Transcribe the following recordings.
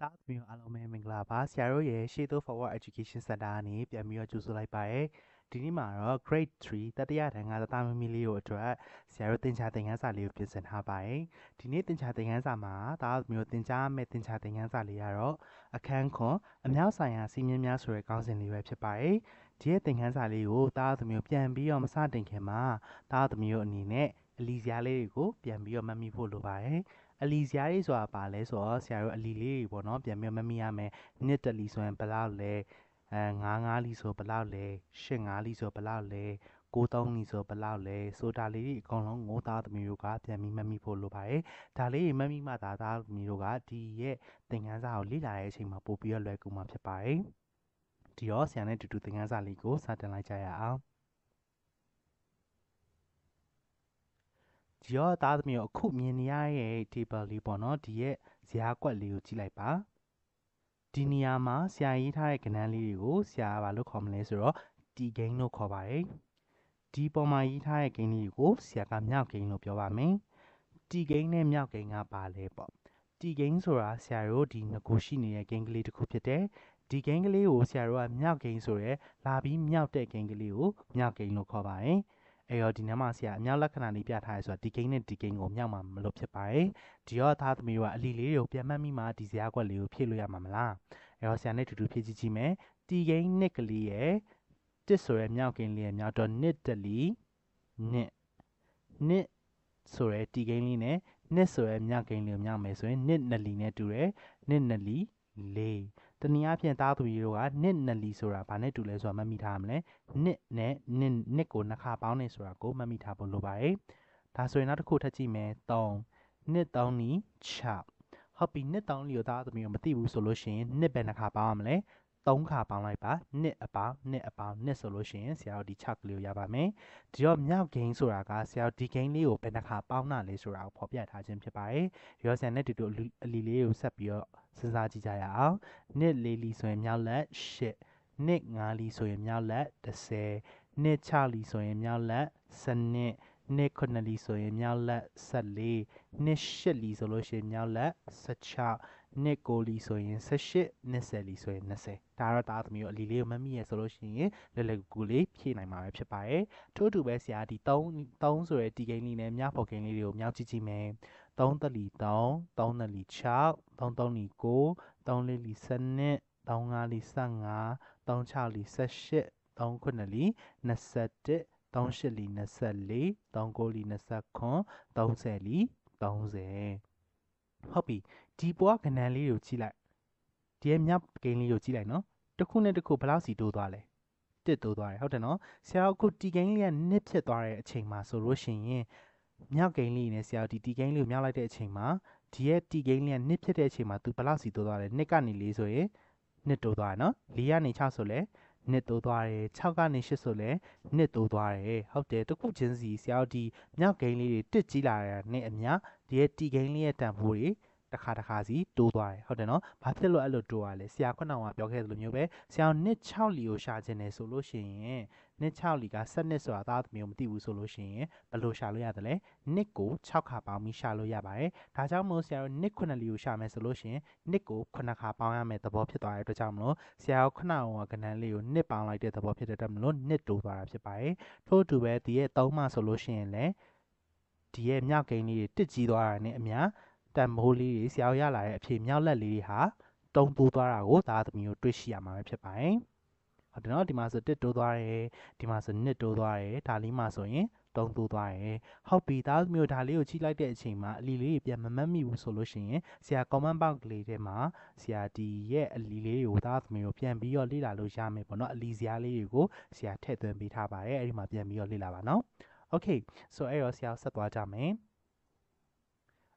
တားသမီးတို့အားလုံးပဲမင်္ဂလာပါဆရာတို့ရဲ့ရှေ့သို့ Forward Education Center ကနေပြန်ပြီးတော့ကြိုဆိုလိုက်ပါရယ်ဒီနေ့မှာတော့ Grade 3တတိယတန်းကသသားမမီလေးကိုအတွက်ဆရာတို့သင်ချာသင်ခန်းစာလေးကိုပြင်ဆင်ထားပါရယ်ဒီနေ့သင်ချာသင်ခန်းစာမှာတားသမီးတို့သင်ကြားမယ့်သင်ချာသင်ခန်းစာလေးကတော့အခန်းခွန်အမြောက်ဆိုင်ရာစီးမြင်များဆိုတဲ့ခေါင်းစဉ်လေးပဲဖြစ်ပါရယ်ဒီရဲ့သင်ခန်းစာလေးကိုတားသမီးတို့ပြန်ပြီးတော့မစတင်ခင်မှာတားသမီးတို့အနေနဲ့အလီစရာလေးတွေကိုပြန်ပြီးတော့မှတ်မိဖို့လိုပါတယ် အလီစရာတွေဆိုတာပါလဲဆိုတော့ဆရာတို့အလီလေးတွေပေါ့နော်ပြန်ပြီးမမိရမယ်နှစ်တလီဆိုရင်ဘယ်လောက်လဲအဲ9 9လီဆိုဘယ်လောက်လဲ10 5လီဆိုဘယ်လောက်လဲ93လီဆိုဘယ်လောက်လဲဆိုတာလေးတွေအကုန်လုံးငိုးသားသမီးတို့ကပြန်ပြီးမမိဖို့လိုပါတယ်ဒါလေးတွေမမိမှသာသားသမီးတို့ကဒီရဲ့သင်ခန်းစာကိုလေ့လာတဲ့အချိန်မှာပို့ပြီးတော့လွယ်ကူမှာဖြစ်ပါတယ်ဒီတော့ဆရာနဲ့တူတူသင်ခန်းစာလေးကိုစတင်လိုက်ကြရအောင် ဒီတော့သားသမီးတို့အခုမြင်နေရတဲ့ table လေးပေါ့နော်ဒီရဲ့ဇာတ်ကွက်လေးကိုကြည့်လိုက်ပါဒီနေရာမှာဆရာရေးထားတဲ့ကဏ္ဍလေးတွေကိုဆရာကဘာလို့ခေါ်မလဲဆိုတော့တီဂိမ်းလို့ခေါ်ပါတယ်ဒီပေါ်မှာရေးထားတဲ့ဂိမ်းလေးကိုဆရာကမြောက်ဂိမ်းလို့ပြောပါမယ်တီဂိမ်းနဲ့မြောက်ဂိမ်းကပါလဲပေါ့တီဂိမ်းဆိုတာဆရာတို့ဒီငကိုရှိနေတဲ့ဂိမ်းကလေးတစ်ခုဖြစ်တယ်ဒီဂိမ်းကလေးကိုဆရာတို့ကမြောက်ဂိမ်းဆိုရဲလာပြီးမြောက်တဲ့ဂိမ်းကလေးကိုမြောက်ဂိမ်းလို့ခေါ်ပါတယ် အဲ့တော့ဒီနမှာဆရာအမြောက်လက္ခဏာလေးပြထားရဆိုတော့ဒီဂိမ်းနဲ့ဒီဂိမ်းကိုမြောက်မှာမလို့ဖြစ်ပါတယ်ဒီတော့သားသမီးတို့ကအလီလေးတွေကိုပြန်မှတ်မိမှဒီဇာတ်ကွက်လေးကိုဖြည့်လို့ရမှာမလားအဲ့တော့ဆရာနဲ့တူတူဖြည့်ကြည့်ကြည့်မယ်တီဂိမ်းနှစ်ကလေးရဲ့တစ်ဆိုရဲမြောက်ဂိမ်းလေးရဲ့မြောက်တော့နှစ်တလီနှစ်နှစ်ဆိုရဲတီဂိမ်းလေးနဲ့နှစ်ဆိုရဲမြောက်ဂိမ်းလေးကိုမြောက်မယ်ဆိုရင်နှစ်နလီနဲ့တူတယ်နှစ်နလီလေး တနည်းအားဖြင့်သားသူကြီးတို့ကနှစ်နလီဆိုတာဘာနဲ့တူလဲဆိုတာမှတ်မိထားမလဲနှစ်နဲ့နှစ်နှစ်ကိုနှစ်ခါပေါင်းနေဆိုတာကိုမှတ်မိထားဖို့လိုပါတယ်ဒါဆိုရင်နောက်တစ်ခုထပ်ကြည့်မယ်3နှစ်3နီ6ဟုတ်ပြီနှစ်3လီကိုသားသမီးတို့မသိဘူးဆိုလို့ရှိရင်နှစ်ပဲနှစ်ခါပေါင်းရမလဲ 3ခါပေါင်းလိုက်ပါနှစ်အပေါင်းနှစ်အပေါင်းနှစ်ဆိုလို့ရှိရင်ဆရာတို့ဒီ6ကလေးကိုရပါမယ်ဒီတော့မြောက်ဂိမ်းဆိုတာကဆရာတို့ဒီဂိမ်းလေးကိုဘယ်နှခါပေါင်းတာလဲဆိုတာကိုဖော်ပြထားခြင်းဖြစ်ပါတယ်ဒီတော့ဆရာနဲ့တူတူအလီလေးကိုဆက်ပြီးတော့စဉ်းစားကြည့်ကြရအောင်နှစ်လေးလီဆိုရင်မြောက်လက်8နှစ်9လီဆိုရင်မြောက်လက်10နှစ်6လီဆိုရင်မြောက်လက်7နှစ်9လီဆိုရင်မြောက်လက်14နှစ်10လီဆိုလို့ရှိရင်မြောက်လက်16 နှစ်9လီဆိုရင်18နှစ်10လီဆိုရင်20ဒါတော့တားသမီးတို့အလီလေးကိုမမိရဆိုလို့ရှိရင်လွယ်လွယ်ကူကူလေးဖြည့်နိုင်မှာပဲဖြစ်ပါတယ်ထို့တူပဲဆရာဒီ3 3ဆိုရဲဒီဂိမ်းလေးနဲ့မြောက်ဖို့ဂိမ်းလေးတွေကိုမြောက်ကြည့်ကြည့်မယ်3တလီ3 3တလီ6 3 3လီ9 3လေးလီ7 3 5လီ15 3 6လီ18 3 9လီ21 38လီ24 39လီ29 30လီ30 ဟုတ်ပြီဒီပွားကဏ္ဍလေးကိုကြည့်လိုက်ဒီရဲ့မြောက်ဂိမ်းလေးကိုကြည့်လိုက်နော်တစ်ခုနဲ့တစ်ခုဘယ်လောက်စီတိုးသွားလဲတစ်တိုးသွားတယ်ဟုတ်တယ်နော်ဆရာအခုတီဂိမ်းလေးကနစ်ဖြစ်သွားတဲ့အချိန်မှာဆိုလို့ရှိရင်မြောက်ဂိမ်းလေးနဲ့ဆရာဒီတီဂိမ်းလေးကိုမြောက်လိုက်တဲ့အချိန်မှာဒီရဲ့တီဂိမ်းလေးကနစ်ဖြစ်တဲ့အချိန်မှာ तू ဘယ်လောက်စီတိုးသွားလဲနစ်ကနေ၄ဆိုရင်နစ်တိုးသွားတယ်နော်၄ကနေ6ဆိုလဲ နှစ်တိုးသွားတယ်6ကနေ8ဆိုလဲနှစ်တိုးသွားတယ်ဟုတ်တယ်တခုချင်းစီဆရာတို့ဒီမြောက်ဂိမ်းလေးတွေတစ်ကြီးလာတာနဲ့အမျှဒီရဲ့တီဂိမ်းလေးရဲ့တန်ဖိုးတွေ တစ်ခါတစ်ခါစီတိုးသွားတယ်ဟုတ်တယ်နော်ဘာဖြစ်လို့အဲ့လိုတိုးရလဲဆရာခုနကပြောခဲ့သလိုမျိုးပဲဆရာနှစ်6လီကိုရှာခြင်းတယ်ဆိုလို့ရှိရင်နှစ်6လီက7နှစ်ဆိုတာသားသမီးကိုမသိဘူးဆိုလို့ရှိရင်ဘယ်လိုရှာလို့ရတယ်လဲနှစ်ကို6ခါပေါင်းပြီးရှာလို့ရပါတယ်ဒါကြောင့်မို့ဆရာတို့နှစ်9လီကိုရှာမယ်ဆိုလို့ရှိရင်နှစ်ကို9ခါပေါင်းရမယ်သဘောဖြစ်သွားတဲ့အတွက်ကြောင့်မလို့ဆရာတို့ခုနကကဏ္ဍလေးကိုနှစ်ပေါင်းလိုက်တဲ့သဘောဖြစ်တဲ့အတွက်မလို့နှစ်တိုးသွားတာဖြစ်ပါတယ်ထို့အတူပဲဒီရဲ့3မှဆိုလို့ရှိရင်လည်းဒီရဲ့မြောက်ကိန်းလေးတွေတစ်ကြီးသွားတာနဲ့အမျှ တန်မိုးလေးတွေဆရာရလာတဲ့အဖြေမြောက်လက်လေးတွေဟာတုံးတိုးသွားတာကိုသားသမီးတို့တွေ့ရှိရမှာပဲဖြစ်ပါတယ်ဟုတ်တယ်နော်ဒီမှာဆိုတစ်တိုးသွားတယ်ဒီမှာဆိုနှစ်တိုးသွားတယ်ဒါလေးမှာဆိုရင်တုံးတိုးသွားတယ်ဟုတ်ပြီသားသမီးတို့ဒါလေးကိုချိန်လိုက်တဲ့အချိန်မှာအလီလေးပြန်မမတ်မိဘူးဆိုလို့ရှိရင်ဆရာ comment box လေးထဲမှာဆရာဒီရဲ့အလီလေးကိုသားသမီးတို့ပြန်ပြီးတော့လေ့လာလို့ရမယ်ပေါ့နော်အလီစရာလေးတွေကိုဆရာထည့်သွင်းပေးထားပါတယ်အဲ့ဒီမှာပြန်ပြီးတော့လေ့လာပါနော် okay so အဲ့တော့ဆရာဆက်သွားကြမယ်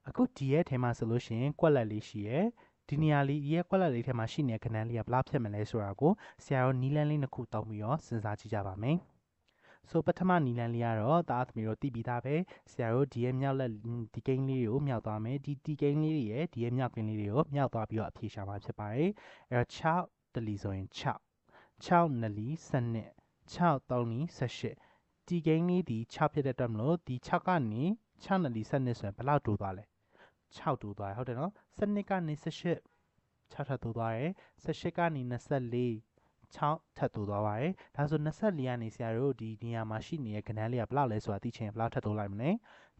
အခုဒီရဲ့ထဲမှာဆိုလို့ရှိရင်ကွက်လက်လေးရှိရယ်ဒီနေရာလေးရဲ့ကွက်လက်လေးထဲမှာရှိနေတဲ့ခဏန်းလေးကဘလားဖြစ်မလဲဆိုတာကိုဆရာတို့နီးလန်းလေးနှစ်ခုတောင်းပြီးတော့စဉ်းစားကြည့်ကြပါမယ်ဆိုပထမနီလန်လေးကတော့တားသမီးတို့တည်ပြီးသားပဲဆရာတို့ဒီရဲ့မြောက်လက်ဒီကိန်းလေးကိုမြောက်သွားမယ်ဒီဒီကိန်းလေးတွေရဲ့ဒီရဲ့မြောက်ကိန်းလေးတွေကိုမြောက်သွားပြီးတော့အဖြေရှာမှာဖြစ်ပါတယ်အဲတော့6တလီဆိုရင်6 6နလီ7နှစ်6 3နီ18ဒီကိန်းလေးဒီ6ဖြစ်တဲ့အတွက်မလို့ဒီ6ကနေ 6နဲ့4 7ဆိုရင်ဘယ်လောက်တိုးသွားလဲ6တိုးသွားတယ်ဟုတ်တယ်နော်7ကနေ18 6ထပ်တိုးသွားတယ်18ကနေ24 6ထပ်တိုးသွားပါတယ်ဒါဆို24ကနေဆရာတို့ဒီနေရာမှာရှိနေတဲ့ကဏ္ဍလေးကဘယ်လောက်လဲဆိုတာသိချင်ဘယ်လောက်ထပ်တိုးလိုက်မလဲ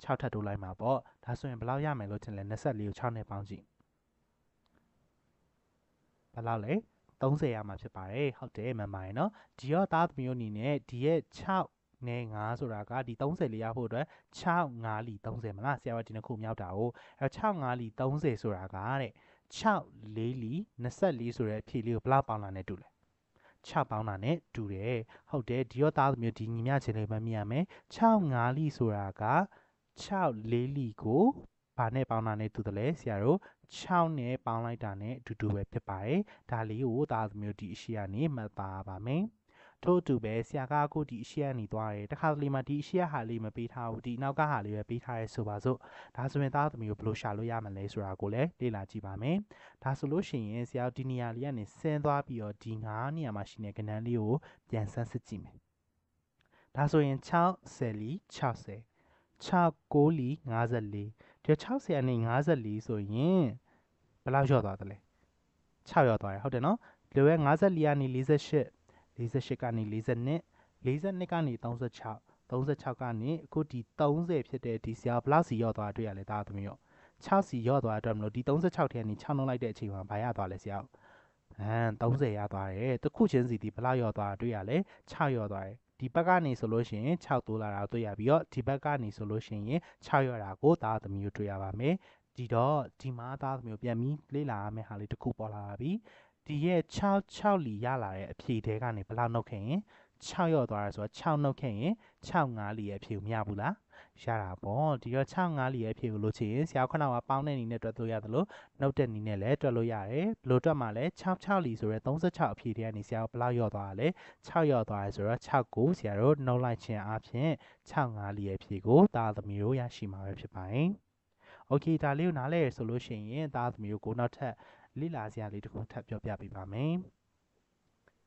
6ထပ်တိုးလိုက်မှာပေါ့ဒါဆိုရင်ဘယ်လောက်ရမယ်လို့ထင်လဲ24ကို6နဲ့ပေါင်းကြည့်ဘယ်လောက်လဲ30ရမှာဖြစ်ပါတယ်ဟုတ်တယ်မှန်ပါတယ်နော်ဒီရောသားသမီးတို့အနေနဲ့ဒီရဲ့6 နဲ့9ဆိုတာကဒီ30လေးရဖို့အတွက်6 5လီ30မလားဆရာကဒီနှစ်ခုမြောက်တာကိုအဲ6 5လီ30ဆိုတာကတဲ့6 4လီ24ဆိုတဲ့အဖြေလေးကိုဘယ်လောက်ပေါင်းလာနဲ့တူလဲ6ပေါင်းတာနဲ့တူတယ်ဟုတ်တယ်ဒီရောသားသမီးဒီညီမချင်းလေးမှမြင်ရမယ်6 5လီဆိုတာက6 4လီကိုဘာနဲ့ပေါင်းတာနဲ့တူတယ်လဲဆရာတို့6နဲ့ပေါင်းလိုက်တာနဲ့အတူတူပဲဖြစ်ပါတယ်ဒါလေးကိုသားသမီးဒီအရှိကနေမှတ်ပါပါမယ် ထို့အတူပဲဆရာကအခုဒီအရှိကနေသွားတယ်တခါတလေမှဒီအရှိဟာလေးမပေးထားဘူးဒီနောက်ကဟာလေးပဲပေးထားရဲဆိုပါစို့ဒါဆိုရင်သားသမီးကိုဘယ်လိုရှာလို့ရမလဲဆိုတာကိုလည်းလေ့လာကြည့်ပါမယ်ဒါဆိုလို့ရှိရင်ဆရာဒီနေရာလေးကနေဆင်းသွားပြီးတော့ဒီ9နေရာမှာရှိတဲ့ကဏ္ဍလေးကိုပြန်ဆန်းစစ်ကြည့်မယ်ဒါဆိုရင်6 10လီ60 6 9လီ54ဒီ60အနေ54ဆိုရင်ဘယ်လောက်လျော့သွားသလဲ6လျော့သွားတယ်ဟုတ်တယ်နော်ဒီလိုပဲ54ကနေ48 48ကနေ42 42ကနေ36 36ကနေအခုဒီ30ဖြစ်တဲ့ဒီဆရာဘလောက်စီရော့သွားတွေ့ရလဲဒါသမီးရော6စီရော့သွားအတွက်မလို့ဒီ36ထဲကနေ6နှုတ်လိုက်တဲ့အချိန်မှာဘာရသွားလဲဆရာဟမ်30ရသွားတယ်တစ်ခုချင်းစီဒီဘလောက်ရော့သွားတွေ့ရလဲ6ရော့သွားတယ်ဒီဘက်ကနေဆိုလို့ရှိရင်6တိုးလာတာတွေ့ရပြီးတော့ဒီဘက်ကနေဆိုလို့ရှိရင်6ရော့တာကိုသားသမီးကိုတွေ့ရပါမယ်ဒီတော့ဒီမှာသားသမီးကိုပြန်ပြီးလေ့လာရမယ့်ဟာလေးတစ်ခုပေါ်လာပါပြီ ဒီရဲ့6 6လီရလာတဲ့အဖြေတဲကနေဘယ်လောက်နှုတ်ခဲ့ရင်6ရော့သွားရဆိုတော့6နှုတ်ခဲ့ရင်6 5လီရဲ့အဖြေကိုမရဘူးလားရတာပေါ့ဒီတော့6 5လီရဲ့အဖြေကိုလို့ချင်ရင်ဆရာခုနကပေါင်းတဲ့နည်းနဲ့တွက်လို့ရတယ်လို့နှုတ်တဲ့နည်းနဲ့လည်းတွက်လို့ရတယ်ဘလို့တွက်မှလဲ6 6လီဆိုရဲ36အဖြေတွေကနေဆရာဘယ်လောက်ရော့သွားရလဲ6ရော့သွားရဆိုတော့6ကိုဆရာတို့နှုတ်လိုက်ခြင်းအပြင်6 5လီရဲ့အဖြေကိုသားသမီးတို့ရရှိမှာပဲဖြစ်ပါတယ်โอเคဒါလေးကိုနားလဲရဆိုလို့ရှိရင်သားသမီးတို့ကိုနောက်ထပ် လေ့လာစရာလေးတစ်ခုထပ်ပြောပြပေးပါမယ်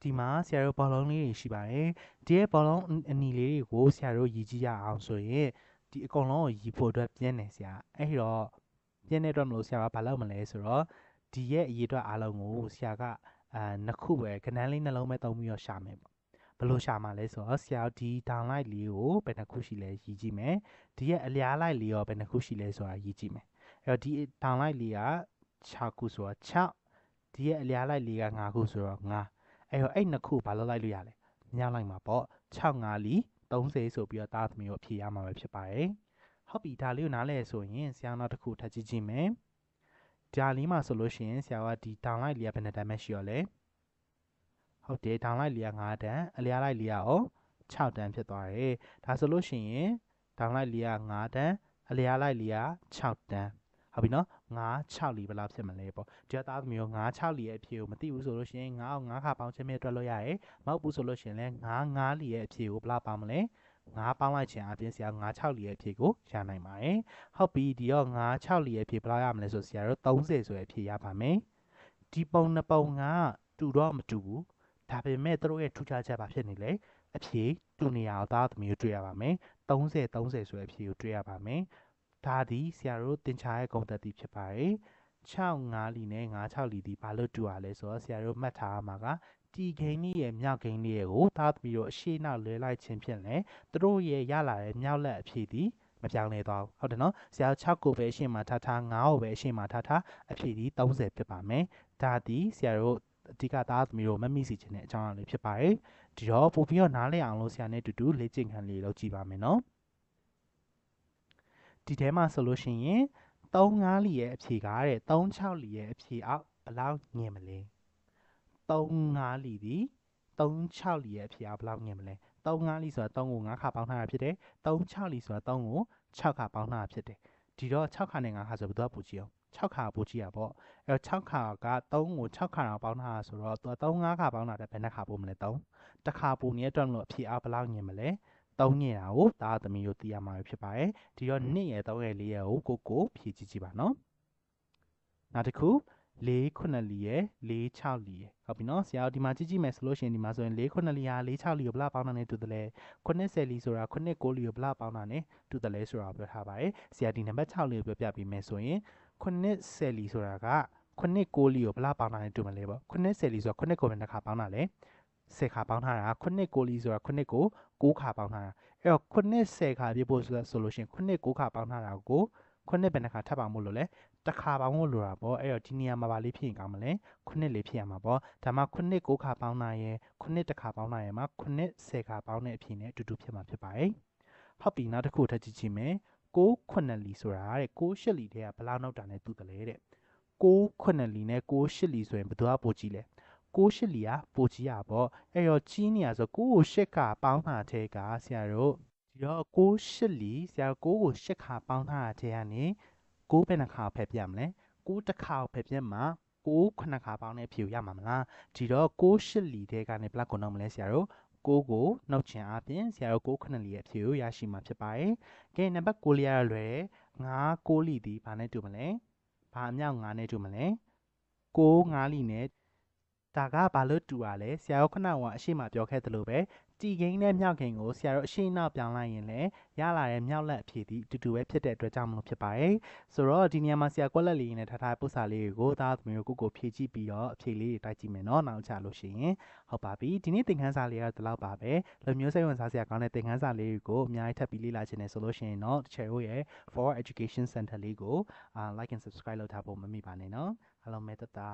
ဒီမှာဆရာတို့ဘောလုံးလေးတွေရှိပါတယ်ဒီရဲ့ဘောလုံးအနီလေးတွေကိုဆရာတို့ရည်ကြည့်ရအောင်ဆိုရင်ဒီအကုန်လုံးကိုရည်ဖို့အတွက်ပြင်းနေဆရာအဲ့တော့ပြင်းတဲ့အတွက်မလို့ဆရာကဘာလုပ်မလဲဆိုတော့ဒီရဲ့အရေးအတွက်အားလုံးကိုဆရာကအာနှစ်ခုပဲကဏ္ဍလေးနှလုံးပဲသုံးပြီးတော့ရှာမယ်ပေါ့ဘယ်လိုရှာမှာလဲဆိုတော့ဆရာဒီ downlight လေးကိုဘယ်နှခုရှိလဲရည်ကြည့်မယ်ဒီရဲ့အလျားလိုက်လေးရောဘယ်နှခုရှိလဲဆိုတာရည်ကြည့်မယ်အဲ့တော့ဒီ downlight လေးက 6ခုဆိုတော့6ဒီရဲ့အလျားလိုက်လေးက5ခုဆိုတော့5အဲ့တော့အဲ့နှစ်ခုဘာလုပ်လိုက်လို့ရလဲမြောက်လိုက်မှာပေါ့6 5လီ30ဆိုပြီးတော့တာသမီးကိုအဖြေရမှာပဲဖြစ်ပါတယ်ဟုတ်ပြီဒါလေးကိုနားလဲဆိုရင်ဆရာနောက်တစ်ခုထပ်ကြည့်ကြည့်မယ်ဒါလေးမှာဆိုလို့ရှိရင်ဆရာကဒီ downlight လေးကဘယ်နှတန်းပဲရှိရောလဲဟုတ်တယ် downlight လေးက9တန်းအလျားလိုက်လေးကရော6တန်းဖြစ်သွားတယ်ဒါဆိုလို့ရှိရင် downlight လေးက9တန်းအလျားလိုက်လေးက6တန်း ဟုတ်ပြီနော်9 6လီဘယ်လောက်ဖြစ်မလဲပေါ့ဒီကသားသမီးကို9 6လီရဲ့အဖြေကိုမသိဘူးဆိုလို့ရှိရင်9အောင်9ခါပေါင်းခြင်းမြတ်တွက်လို့ရတယ်မဟုတ်ဘူးဆိုလို့ရှိရင်လည်း9 9လီရဲ့အဖြေကိုဘယ်လောက်ပေါင်းမလဲ9ပေါင်းလိုက်ခြင်းအပြင်ဆရာ9 6လီရဲ့အဖြေကိုရနိုင်ပါတယ်ဟုတ်ပြီဒီတော့9 6လီရဲ့အဖြေဘယ်လောက်ရမလဲဆိုဆရာတို့30ဆိုတဲ့အဖြေရပါမယ်ဒီပုံနှစ်ပုံကတူတော့မတူဘူးဒါပေမဲ့တို့ရဲ့ထူးခြားချက်ပါဖြစ်နေလေအဖြေတူနေရအောင်သားသမီးကိုတွေ့ရပါမယ်30 30ဆိုတဲ့အဖြေကိုတွေ့ရပါမယ် ဒါသည်ဆရာတို့သင်ချာရဲ့ဂုဏ်သက်တည်ဖြစ်ပါတယ်6 5လီနဲ့9 6လီဒီဘာလို့တူရလဲဆိုတော့ဆရာတို့မှတ်ထားမှာကတီဂိမ်းကြီးရဲ့မြောက်ဂိမ်းလေးကိုသားသမီးတို့အရှိနောက်လဲလိုက်ခြင်းဖြင့်လဲသူတို့ရဲ့ရလာတဲ့မြောက်လက်အဖြစ်ဒီမပြောင်းလဲသွားဘူးဟုတ်တယ်နော်ဆရာ6ကိုပဲအရှိမထားထား9ကိုပဲအရှိမထားထားအဖြစ်ဒီ30ဖြစ်ပါမယ်ဒါသည်ဆရာတို့အဓိကသားသမီးတို့မမိစီခြင်းတဲ့အကြောင်းအရာလေးဖြစ်ပါတယ်ဒီတော့ပို့ပြီးတော့နားလည်အောင်လို့ဆရာနဲ့တူတူလေ့ကျင့်ခန်းလေးလုပ်ကြည့်ပါမယ်နော် ဒီထဲမှာဆိုလို့ရှိရင်35လီရဲ့အဖြေကတဲ့36လီရဲ့အဖြေအောက်ဘယ်လောက်ငင်မလဲ35လီဒီ36လီရဲ့အဖြေအောက်ဘယ်လောက်ငင်မလဲ35လီဆိုတာ3ကို5ခါပေါင်းထားတာဖြစ်တယ်36လီဆိုတာ3ကို6ခါပေါင်းထားတာဖြစ်တယ်ဒီတော့6ခါနဲ့5ခါဆိုဘယ်တော့ပူကြည့်အောင်6ခါပူကြည့်ရပေါ့အဲတော့6ခါက3ကို6ခါတော့ပေါင်းထားတာဆိုတော့သူက3 5ခါပေါင်းတာတဲ့ဘယ်နှခါပို့မလဲ3တခါပူနေတဲ့အတွက်မလို့အဖြေအောက်ဘယ်လောက်ငင်မလဲ သုံးညတာကိုသားသမီးတို့သိရမှာဖြစ်ပါတယ်ဒီတော့2ရဲ့3ရဲ့4ရဲ့ကိုကိုကိုဖြည့်ကြည့်ကြည့်ပါနော်နောက်တစ်ခု၄ခုနှစ်လီရယ်၄6လီရယ်ဟုတ်ပြီနော်ဆရာတို့ဒီမှာကြည့်ကြည့်မယ်ဆိုလို့ရှိရင်ဒီမှာဆိုရင်၄ခုနှစ်လီဟာ၄6လီကိုဘလောက်ပေါင်းတာနဲ့တူတယ်လဲခုနှစ်10လီဆိုတာခုနှစ်9လီကိုဘလောက်ပေါင်းတာနဲ့တူတယ်လဲဆိုတာပြောထားပါတယ်ဆရာဒီနံပါတ်6လီကိုပြောပြပေးမယ်ဆိုရင်ခုနှစ်10လီဆိုတာကခုနှစ်ကိုလီကိုဘယ်လောက်ပေါင်းတာလဲတူမလဲပေါ့ခုနှစ်ဆယ်လီဆိုတာခုနှစ်ကိုဘယ်နှခါပေါင်းတာလဲ ဆယ်ခါပေါင်းထားတာခုနှစ်ကိုလီဆိုတာခုနှစ်ကို9ခါပေါင်းထားတာအဲ့တော့ခုနှစ်ဆယ်ခါပြဖို့ဆိုဆိုလို့ရှိရင်ခုနှစ်9ခါပေါင်းထားတာကိုခုနှစ်ဘယ်နှခါထပ်ပေါင်းဖို့လို့လဲတစ်ခါပေါင်းဖို့လိုတာပေါ့အဲ့တော့ဒီနေရာမှာဗာလေးဖြစ်ရင်ကောင်းမလဲခုနှစ်လေးဖြစ်ရမှာပေါ့ဒါမှခုနှစ်9ခါပေါင်းတာရယ်ခုနှစ်တစ်ခါပေါင်းတာရယ်မှာခုနှစ်10ခါပေါင်းတဲ့အဖြစ်နဲ့အတူတူဖြစ်မှာဖြစ်ပါတယ်ဟုတ်ပြီနောက်တစ်ခုထပ်ကြည့်ကြည့်မယ်6ခုနှစ်လီဆိုတာတဲ့6ရှစ်လီတဲ့ကဘယ်လောက်နောက်တာနဲ့တူတယ်လဲတဲ့6ခုနှစ်လီနဲ့6ရှစ်လီဆိုရင်ဘယ်သူကပိုကြီးလဲ 6ရှစ်လီကပိုကြီးရပေါ့အဲ့တော့ကြီးနေရဆို9ကို8ခါပေါင်းတာတဲ့ကဆရာတို့ဒီတော့6ရှစ်လီဆရာတို့9ကို8ခါပေါင်းထားတာတဲ့ကနေ6ဘယ်နှခါဖယ်ပြမလဲ6တစ်ခါဖယ်ပြမှာ6ခုနှစ်ခါပေါင်းတဲ့အဖြေကိုရမှာမလားဒီတော့6ရှစ်လီတဲ့ကနေဘယ်လောက်ကုန်တော့မလဲဆရာတို့6ကိုနှုတ်ချင်အပြင်ဆရာတို့6ခုနှစ်လီရဲ့အဖြေကိုရရှိမှာဖြစ်ပါတယ်။ကဲနံပါတ်6လေးရလွယ်9 6လီဒီဘာနဲ့တူမလဲ။ဘာအမြောက်9နဲ့တူမလဲ။6 9လီနဲ့ ဒါကဘာလို့တူရလဲဆရာတို့ခဏကအရှိမပြောခဲ့သလိုပဲတီဂိမ်းနဲ့မြောက်ခင်ကိုဆရာတို့အရှိနောက်ပြောင်းလိုက်ရင်လည်းရလာတဲ့မြောက်လက်အဖြေဒီအတူတူပဲဖြစ်တဲ့အတွက်ကြောင့်မလို့ဖြစ်ပါတယ်ဆိုတော့ဒီနေရာမှာဆရာကွက်လက်လေးနဲ့ထားထားပုစာလေးကိုသားသမီးတို့ကိုကိုဖြည့်ကြည့်ပြီးတော့အဖြေလေးတွေတိုက်ကြည့်မယ်နော်နောက်ချလို့ရှိရင်ဟုတ်ပါပြီဒီနေ့သင်ခန်းစာလေးကတော့ဒီလောက်ပါပဲလူမျိုးစိတ်ဝင်စားစရာကောင်းတဲ့သင်ခန်းစာလေးကိုအများကြီးထပ်ပြီးလေ့လာချင်တယ်ဆိုလို့ရှိရင်တော့တချေတို့ရဲ့ For Education Center လေးကို like and subscribe လုပ်ထားဖို့မမိပါနဲ့နော်အားလုံးပဲတတာ